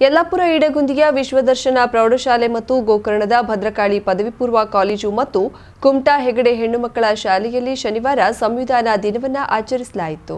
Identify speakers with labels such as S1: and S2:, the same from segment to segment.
S1: ಯಲ್ಲಾಪುರ ಈಡಗುಂದಿಯ ವಿಶ್ವದರ್ಶನ ಪ್ರೌಢಶಾಲೆ ಮತ್ತು ಗೋಕರ್ಣದ ಭದ್ರಕಾಳಿ ಪದವಿ ಪೂರ್ವ ಕಾಲೇಜು ಮತ್ತು ಕುಮಟಾ ಹೆಗಡೆ ಹೆಣ್ಣುಮಕ್ಕಳ ಶಾಲೆಯಲ್ಲಿ ಶನಿವಾರ ಸಂವಿಧಾನ ದಿನವನ್ನು ಆಚರಿಸಲಾಯಿತು.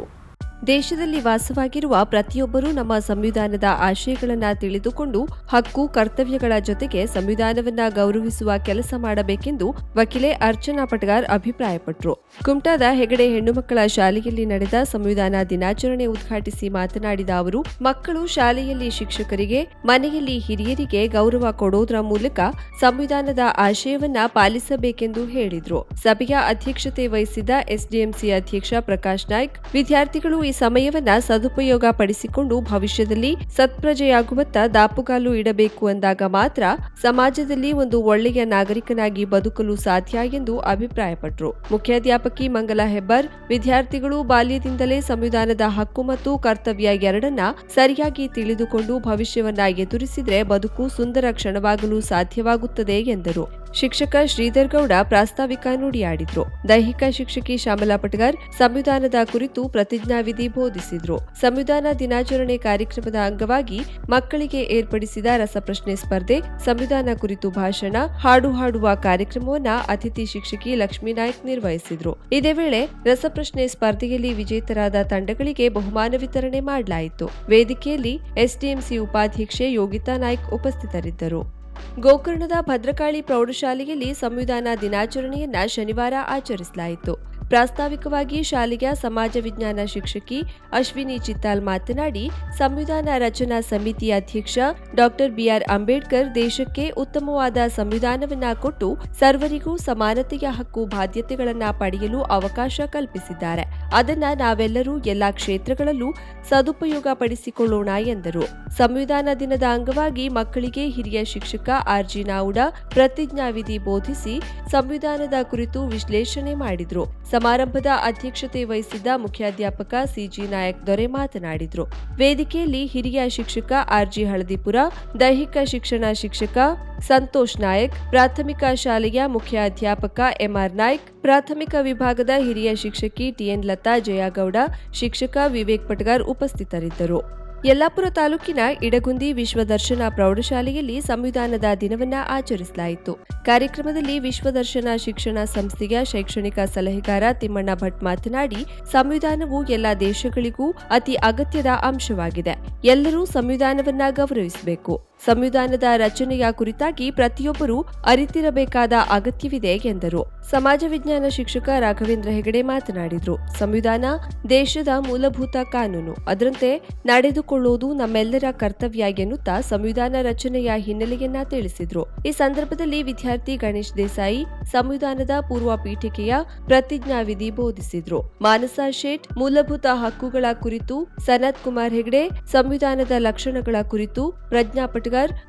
S1: ದೇಶದಲ್ಲಿ ವಾಸವಾಗಿರುವ ಪ್ರತಿಯೊಬ್ಬರೂ ನಮ್ಮ ಸಂವಿಧಾನದ ಆಶಯಗಳನ್ನು ತಿಳಿದುಕೊಂಡು ಹಕ್ಕು, ಕರ್ತವ್ಯಗಳ ಜೊತೆಗೆ ಸಂವಿಧಾನವನ್ನ ಗೌರವಿಸುವ ಕೆಲಸ ಮಾಡಬೇಕೆಂದು ವಕೀಲೆ ಅರ್ಚನಾ ಪಟಗಾರ್ ಅಭಿಪ್ರಾಯಪಟ್ಟರು ಕುಮಟಾದ ಹೆಗಡೆ ಹೆಣ್ಣುಮಕ್ಕಳ ಶಾಲೆಯಲ್ಲಿ ನಡೆದ ಸಂವಿಧಾನ ದಿನಾಚರಣೆ ಉದ್ಘಾಟಿಸಿ ಮಾತನಾಡಿದ ಅವರು, ಮಕ್ಕಳು ಶಾಲೆಯಲ್ಲಿ ಶಿಕ್ಷಕರಿಗೆ, ಮನೆಯಲ್ಲಿ ಹಿರಿಯರಿಗೆ ಗೌರವ ಕೊಡೋದರ ಮೂಲಕ ಸಂವಿಧಾನದ ಆಶಯವನ್ನ ಪಾಲಿಸಬೇಕೆಂದು ಹೇಳಿದರು. ಸಭೆಯ ಅಧ್ಯಕ್ಷತೆ ವಹಿಸಿದ ಎಸ್ಡಿಎಂಸಿ ಅಧ್ಯಕ್ಷ ಪ್ರಕಾಶ್ ನಾಯ್ಕ್, ವಿದ್ಯಾರ್ಥಿಗಳು ಈ ಸಮಯವನ್ನ ಸದುಪಯೋಗ ಪಡಿಸಿಕೊಂಡು ಭವಿಷ್ಯದಲ್ಲಿ ಸತ್ಪ್ರಜೆಯಾಗುವತ್ತ ದಾಪುಗಾಲು ಇಡಬೇಕು ಅಂದಾಗ ಮಾತ್ರ ಸಮಾಜದಲ್ಲಿ ಒಂದು ಒಳ್ಳೆಯ ನಾಗರಿಕನಾಗಿ ಬದುಕಲು ಸಾಧ್ಯ ಎಂದು ಅಭಿಪ್ರಾಯಪಟ್ಟರು ಮುಖ್ಯಾಧ್ಯಾಪಕಿ ಮಂಗಲಾ ಹೆಬ್ಬರ್, ವಿದ್ಯಾರ್ಥಿಗಳು ಬಾಲ್ಯದಿಂದಲೇ ಸಂವಿಧಾನದ ಹಕ್ಕು ಮತ್ತು ಕರ್ತವ್ಯ ಎರಡನ್ನ ಸರಿಯಾಗಿ ತಿಳಿದುಕೊಂಡು ಭವಿಷ್ಯವನ್ನ ಎದುರಿಸಿದ್ರೆ ಬದುಕು ಸುಂದರ ಕ್ಷಣವಾಗಲು ಸಾಧ್ಯವಾಗುತ್ತದೆ ಎಂದರು. ಶಿಕ್ಷಕ ಶ್ರೀಧರ್ ಗೌಡ ಪ್ರಾಸ್ತಾವಿಕ ನುಡಿಯಾಡಿದ್ರು. ದೈಹಿಕ ಶಿಕ್ಷಕಿ ಶ್ಯಾಮಲಾ ಪಟಗಾರ್ ಸಂವಿಧಾನದ ಕುರಿತು ಪ್ರತಿಜ್ಞಾವಿಧಿ ಬೋಧಿಸಿದ್ರು. ಸಂವಿಧಾನ ದಿನಾಚರಣೆ ಕಾರ್ಯಕ್ರಮದ ಅಂಗವಾಗಿ ಮಕ್ಕಳಿಗೆ ಏರ್ಪಡಿಸಿದ ರಸಪ್ರಶ್ನೆ ಸ್ಪರ್ಧೆ, ಸಂವಿಧಾನ ಕುರಿತು ಭಾಷಣ, ಹಾಡು ಹಾಡುವ ಕಾರ್ಯಕ್ರಮವನ್ನ ಅತಿಥಿ ಶಿಕ್ಷಕಿ ಲಕ್ಷ್ಮೀ ನಾಯ್ಕ ನಿರ್ವಹಿಸಿದ್ರು. ಇದೇ ವೇಳೆ ರಸಪ್ರಶ್ನೆ ಸ್ಪರ್ಧೆಯಲ್ಲಿ ವಿಜೇತರಾದ ತಂಡಗಳಿಗೆ ಬಹುಮಾನ ವಿತರಣೆ ಮಾಡಲಾಯಿತು. ವೇದಿಕೆಯಲ್ಲಿ ಎಸ್ಡಿಎಂಸಿ ಉಪಾಧ್ಯಕ್ಷೆ ಯೋಗಿತಾ ನಾಯ್ಕ್ ಉಪಸ್ಥಿತರಿದ್ದರು. ಗೋಕರ್ಣದ ಭದ್ರಕಾಳಿ ಪ್ರೌಢಶಾಲೆಯಲ್ಲಿ ಸಂವಿಧಾನ ದಿನಾಚರಣೆಯನ್ನ ಶನಿವಾರ ಆಚರಿಸಲಾಯಿತು. ಪ್ರಾಸ್ತಾವಿಕವಾಗಿ ಶಾಲೆಯ ಸಮಾಜ ವಿಜ್ಞಾನ ಶಿಕ್ಷಕಿ ಅಶ್ವಿನಿ ಚಿತ್ತಾಲ್ ಮಾತನಾಡಿ, ಸಂವಿಧಾನ ರಚನಾ ಸಮಿತಿ ಅಧ್ಯಕ್ಷ ಡಾಕ್ಟರ್ ಬಿಆರ್. ಅಂಬೇಡ್ಕರ್ ದೇಶಕ್ಕೆ ಉತ್ತಮವಾದ ಸಂವಿಧಾನವನ್ನ ಕೊಟ್ಟು ಸರ್ವರಿಗೂ ಸಮಾನತೆಯ ಹಕ್ಕು, ಬಾಧ್ಯತೆಗಳನ್ನು ಪಡೆಯಲು ಅವಕಾಶ ಕಲ್ಪಿಸಿದ್ದಾರೆ. ಅದನ್ನ ನಾವೆಲ್ಲರೂ ಎಲ್ಲಾ ಕ್ಷೇತ್ರಗಳಲ್ಲೂ ಸದುಪಯೋಗ ಪಡಿಸಿಕೊಳ್ಳೋಣ ಎಂದರು. ಸಂವಿಧಾನ ದಿನದ ಅಂಗವಾಗಿ ಮಕ್ಕಳಿಗೆ ಹಿರಿಯ ಶಿಕ್ಷಕ ಆರ್ಜಿ ನಾವುಡ ಪ್ರತಿಜ್ಞಾವಿಧಿ ಬೋಧಿಸಿ ಸಂವಿಧಾನದ ಕುರಿತು ವಿಶ್ಲೇಷಣೆ ಮಾಡಿದ್ರು. ಸಮಾರಂಭದ ಅಧ್ಯಕ್ಷತೆ ವಹಿಸಿದ್ದ ಮುಖ್ಯಾಧ್ಯಾಪಕ ಸಿಜಿ ನಾಯಕ್ ದೊರೆ ಮಾತನಾಡಿದ್ರು. ವೇದಿಕೆಯಲ್ಲಿ ಹಿರಿಯ ಶಿಕ್ಷಕ ಆರ್ಜಿ ಹಳದಿಪುರ, ದೈಹಿಕ ಶಿಕ್ಷಣ ಶಿಕ್ಷಕ ಸಂತೋಷ್ ನಾಯಕ್, ಪ್ರಾಥಮಿಕ ಶಾಲೆಯ ಮುಖ್ಯ ಅಧ್ಯಾಪಕ ಎಂಆರ್ ನಾಯ್ಕ್ ಪ್ರಾಥಮಿಕ ವಿಭಾಗದ ಹಿರಿಯ ಶಿಕ್ಷಕಿ ಟಿಎನ್ ಲತಾ ಜಯಾಗೌಡ, ಶಿಕ್ಷಕ ವಿವೇಕ್ ಪಟ್ಗಾರ್ ಉಪಸ್ಥಿತರಿದ್ದರು. ಯಲ್ಲಾಪುರ ತಾಲೂಕಿನ ಇಡಗುಂದಿ ವಿಶ್ವದರ್ಶನ ಪ್ರೌಢಶಾಲೆಯಲ್ಲಿ ಸಂವಿಧಾನದ ದಿನವನ್ನ ಆಚರಿಸಲಾಯಿತು. ಕಾರ್ಯಕ್ರಮದಲ್ಲಿ ವಿಶ್ವದರ್ಶನ ಶಿಕ್ಷಣ ಸಂಸ್ಥೆಯ ಶೈಕ್ಷಣಿಕ ಸಲಹೆಗಾರ ತಿಮ್ಮಣ್ಣ ಭಟ್ ಮಾತನಾಡಿ, ಸಂವಿಧಾನವು ಎಲ್ಲ ದೇಶಗಳಿಗೂ ಅತಿ ಅಗತ್ಯದ ಅಂಶವಾಗಿದೆ. ಎಲ್ಲರೂ ಸಂವಿಧಾನವನ್ನ ಗೌರವಿಸಬೇಕು. ಸಂವಿಧಾನದ ರಚನೆಯ ಕುರಿತಾಗಿ ಪ್ರತಿಯೊಬ್ಬರೂ ಅರಿತಿರಬೇಕಾದ ಅಗತ್ಯವಿದೆ ಎಂದರು. ಸಮಾಜ ವಿಜ್ಞಾನ ಶಿಕ್ಷಕ ರಾಘವೇಂದ್ರ ಹೆಗಡೆ ಮಾತನಾಡಿದರು. ಸಂವಿಧಾನ ದೇಶದ ಮೂಲಭೂತ ಕಾನೂನು. ಅದರಂತೆ ನಡೆದುಕೊಳ್ಳುವುದು ನಮ್ಮೆಲ್ಲರ ಕರ್ತವ್ಯ ಎನ್ನುತ್ತಾ ಸಂವಿಧಾನ ರಚನೆಯ ಹಿನ್ನೆಲೆಯನ್ನ ತಿಳಿಸಿದ್ರು. ಈ ಸಂದರ್ಭದಲ್ಲಿ ವಿದ್ಯಾರ್ಥಿ ಗಣೇಶ್ ದೇಸಾಯಿ ಸಂವಿಧಾನದ ಪೂರ್ವ ಪೀಠಿಕೆಯ ಪ್ರತಿಜ್ಞಾವಿಧಿ ಬೋಧಿಸಿದ್ರು. ಮಾನಸ ಶೇಟ್ ಮೂಲಭೂತ ಹಕ್ಕುಗಳ ಕುರಿತು ಸನತ್ ಕುಮಾರ್ ಹೆಗಡೆ ಸಂವಿಧಾನದ ಲಕ್ಷಣಗಳ ಕುರಿತು ಪ್ರಜ್ಞಾ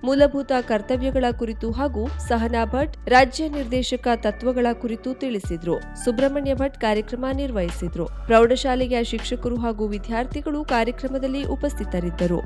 S1: ಮೂಲಭೂತ ಕರ್ತವ್ಯಗಳ ಕುರಿತು ಹಾಗೂ ಸಹನಾ ಭಟ್ ರಾಜ್ಯ ನಿರ್ದೇಶಕ ತತ್ವಗಳ ಕುರಿತು ತಿಳಿಸಿದ್ರು. ಸುಬ್ರಹ್ಮಣ್ಯ ಭಟ್ ಕಾರ್ಯಕ್ರಮ ನಿರ್ವಹಿಸಿದ್ರು. ಪ್ರೌಢಶಾಲೆಯ ಶಿಕ್ಷಕರು ಹಾಗೂ ವಿದ್ಯಾರ್ಥಿಗಳು ಕಾರ್ಯಕ್ರಮದಲ್ಲಿ ಉಪಸ್ಥಿತರಿದ್ದರು.